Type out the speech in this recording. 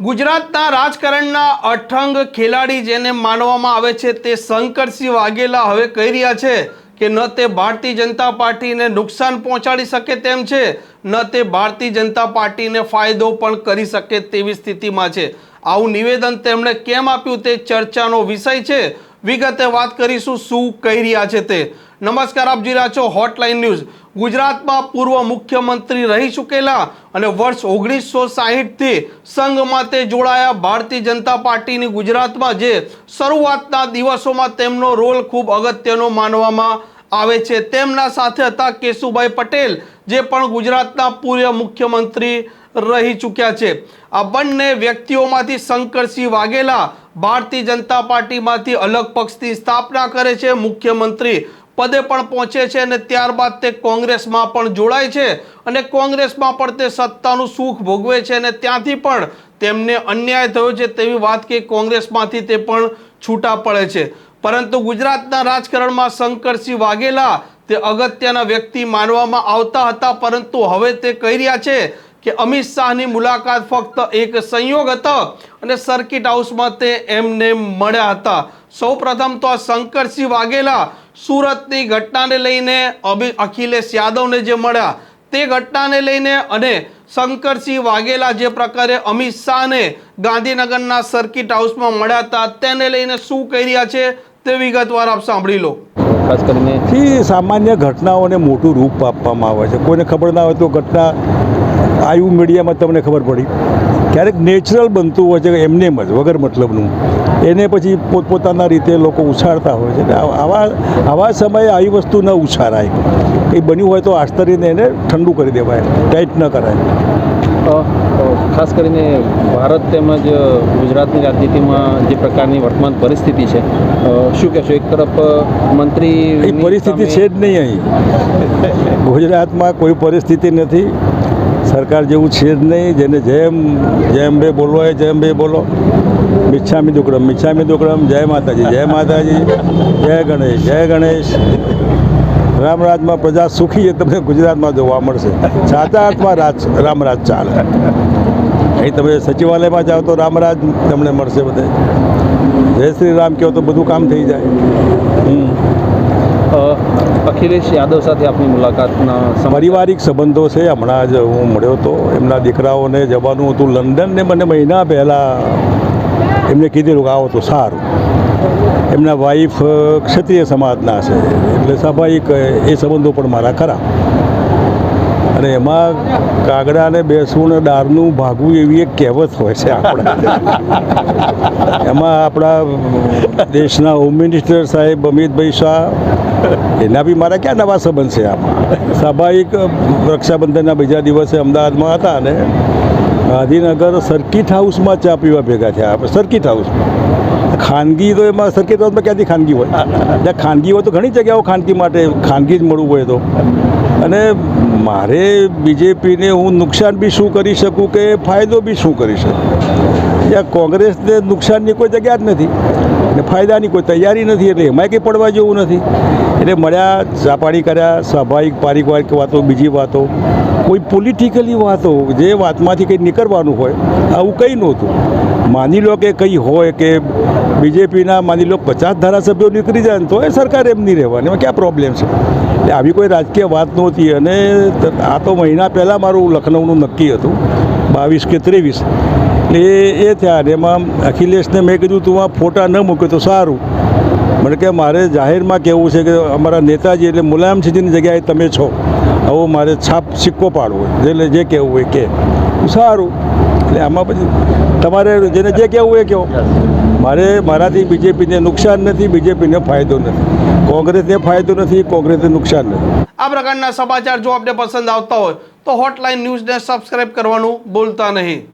ગુજરાતના રાજકારણના અઠંગ ખેલાડી જેને માનવામાં આવે છે તે શંકરસિંહ વાઘેલા હવે કહી રહ્યા છે કે ન તે ભારતીય જનતા પાર્ટીને નુકસાન પહોંચાડી શકે તેમ છે, ન તે ભારતીય જનતા પાર્ટીને ફાયદો પણ કરી શકે તેવી સ્થિતિમાં છે. આવું નિવેદન તેમણે કેમ આપ્યું તે ચર્ચાનો વિષય છે. વિગતે વાત કરીશું શું કહી રહ્યા છે તે. નમસ્કાર, આપ જોઈ રહ્યા છો હોટલાઇન ન્યૂઝ ગુજરાતમાં પૂર્વ મુખ્યમંત્રી રહી ચૂકેલા અને વર્ષ ઓગણીસો સાહીઠથી સંઘ માટે જોડાયા ભારતીય જનતા પાર્ટીની ગુજરાતમાં જે શરૂઆતના દિવસોમાં તેમનો રોલ ખૂબ અગત્યનો માનવામાં આવે છે. તેમના સાથે હતા કેશુભાઈ પટેલ, જે પણ ગુજરાતના પૂર્વ મુખ્યમંત્રી રહી ચૂક્યા છે. આ બંને વ્યક્તિઓમાંથી શંકરસિંહ વાઘેલા ભારતીય જનતા પાર્ટીમાંથી અલગ પક્ષની સ્થાપના કરે છે મુખ્યમંત્રી પદે પણ પહોંચે છે અને ત્યારબાદ તે કોંગ્રેસમાં પણ જોડાય છે અને કોંગ્રેસમાં પણ તે સત્તાનું સુખ ભોગવે છે અને ત્યાંથી પણ તેમને અન્યાય થયો છે તેવી વાત કે કોંગ્રેસમાંથી તે પણ છૂટા પડે છે. પરંતુ ગુજરાતના રાજકારણમાં શંકરસિંહ વાઘેલા તે અગત્યના વ્યક્તિ માનવામાં આવતા હતા પરંતુ હવે તે કહી રહ્યા છે કે અમિત શાહની મુલાકાત ફક્ત એક સંયોગ હતો અને સર્કિટ હાઉસમાં તે એમને મળ્યા હતા. સૌપ્રથમ તો આ શંકરસિંહ વાઘેલા સુરતની ઘટનાને લઈને અખિલેશ યાદવને જે મળ્યા તે ઘટનાને લઈને અને શંકરસિંહ વાઘેલા જે પ્રકારે અમિત શાહને ગાંધીનગરના સર્કિટ હાઉસમાં મળ્યા હતા તેને લઈને શું કહી રહ્યા છે તે વિગતવાર આપ સાંભળી લો. ખાસ કરીને થી સામાન્ય ઘટનાઓને મોટું રૂપ આપવામાં આવે છે. કોઈને ખબર ના હોય તો ઘટના આયુ મીડિયામાં તમને ખબર પડી. ક્યારેક નેચરલ બનતું હોય છે એમને જ વગર મતલબનું. એને પછી પોતપોતાના રીતે લોકો ઉછાળતા હોય છે. આવા આવા સમયે આવી વસ્તુ ન ઉછાળાય. કંઈ બન્યું હોય તો આશ્ચર્યને એને ઠંડુ કરી દેવાય ટાઈટ ન કરાય. ખાસ કરીને ભારત તેમજ ગુજરાતની રાજનીતિમાં જે પ્રકારની વર્તમાન પરિસ્થિતિ છે શું કહેશો? એક તરફ મંત્રી પરિસ્થિતિ છે જ નહીં અહીં. ગુજરાતમાં કોઈ પરિસ્થિતિ નથી. સરકાર જેવું છે જ નહીં. જેને જેમ જેમ બે બોલવો હોય જેમ બે બોલો. મિચ્છામી દુકડમ મિચ્છામી દુકડમ. જય માતાજી જય માતાજી. જય ગણેશ જય ગણેશ. રામરાજમાં પ્રજા સુખી છે તમને ગુજરાતમાં જોવા મળશે. સાચા અર્થમાં રાજ રામરાજ ચાલે. અહીં તમે સચિવાલયમાં જાઓ તો રામરાજ તમને મળશે બધે. જય શ્રી રામ કહો તો બધું કામ થઈ જાય. અખિલેશ યાદવ સાથે આપની મુલાકાતના પારિવારિક સંબંધો છે હમણાં જ હું મળ્યો હતો. એમના દીકરાઓને જવાનું હતું લંડન ને મને મહિના પહેલાં એમને કીધેલું કે આવો તો સારું. એમના વાઈફ ક્ષત્રિય સમાજના છે. એટલે સ્વાભાવિક એ સંબંધો પણ મારા ખરા. અને એમાં કાગડાને બેસવું ને દારનું ભાગવું એવી એક કહેવત હોય છે આપણા. એમાં આપણા દેશના હોમ મિનિસ્ટર સાહેબ અમિતભાઈ શાહ, એના બી મારા ક્યાં નવા સંબંધ છે આમાં? સ્વાભાવિક રક્ષાબંધનના બીજા દિવસે અમદાવાદમાં હતા અને ગાંધીનગર સર્કિટ હાઉસમાં ચા પીવા ભેગા થયા. આપણે સર્કિટ હાઉસમાં ખાનગી તો એમાં સર્કિટ તો ક્યાંથી ખાનગી હોય? ત્યાં ખાનગી હોય તો ઘણી જગ્યાઓ ખાનગી માટે ખાનગી જ મળવું હોય તો. અને મારે બીજેપીને હું નુકસાન બી શું કરી શકું કે ફાયદો બી શું કરી શકું? ત્યાં કોંગ્રેસને નુકસાનની કોઈ જગ્યા જ નથી. અને ફાયદાની કોઈ તૈયારી નથી, એટલે એમાંય કંઈ પડવા જેવું નથી. એટલે મળ્યા ચાપાડી કર્યા, સ્વાભાવિક પારિવારિક વાતો, બીજી વાતો. કોઈ પોલિટિકલી વાતો જે વાતમાંથી કંઈ નીકળવાનું હોય, આવું કંઈ નહોતું. માની લો કે કંઈ હોય કે બીજેપીના માની લો પચાસ ધારાસભ્યો નીકળી જાય ને તો એ સરકાર એમ નહીં રહેવાની. એમાં ક્યાં પ્રોબ્લેમ છે? એટલે આવી કોઈ રાજકીય વાત નહોતી અને આ તો મહિના પહેલાં મારું લખનૌનું નક્કી હતું, બાવીસ કે ત્રેવીસ. એટલે એ થયા અને એમાં અખિલેશને મેં કીધું, તું આ ફોટા ન મૂકે તો સારું. મને કે મારે જાહેરમાં કહેવું છે કે અમારા નેતાજી એટલે મુલાયમસિંહજીની જગ્યાએ તમે છો. આવો મારે છાપ સિક્કો પાડવો એટલે જે કહેવું હોય કે. સારું. એટલે આમાં પછી તમારે જેને જે કહેવું એ કહો. મારે મારાથી બીજેપીને નુકસાન નથી, બીજેપીને ફાયદો નથી. કોંગ્રેસને ફાયદો નથી, કોંગ્રેસને નુકસાન નથી. આ પ્રકારના સમાચાર જો આપને પસંદ આવતા હોય, તો હોટલાઇન ન્યૂઝને સબસ્ક્રાઇબ કરવાનું ભૂલતા નહીં.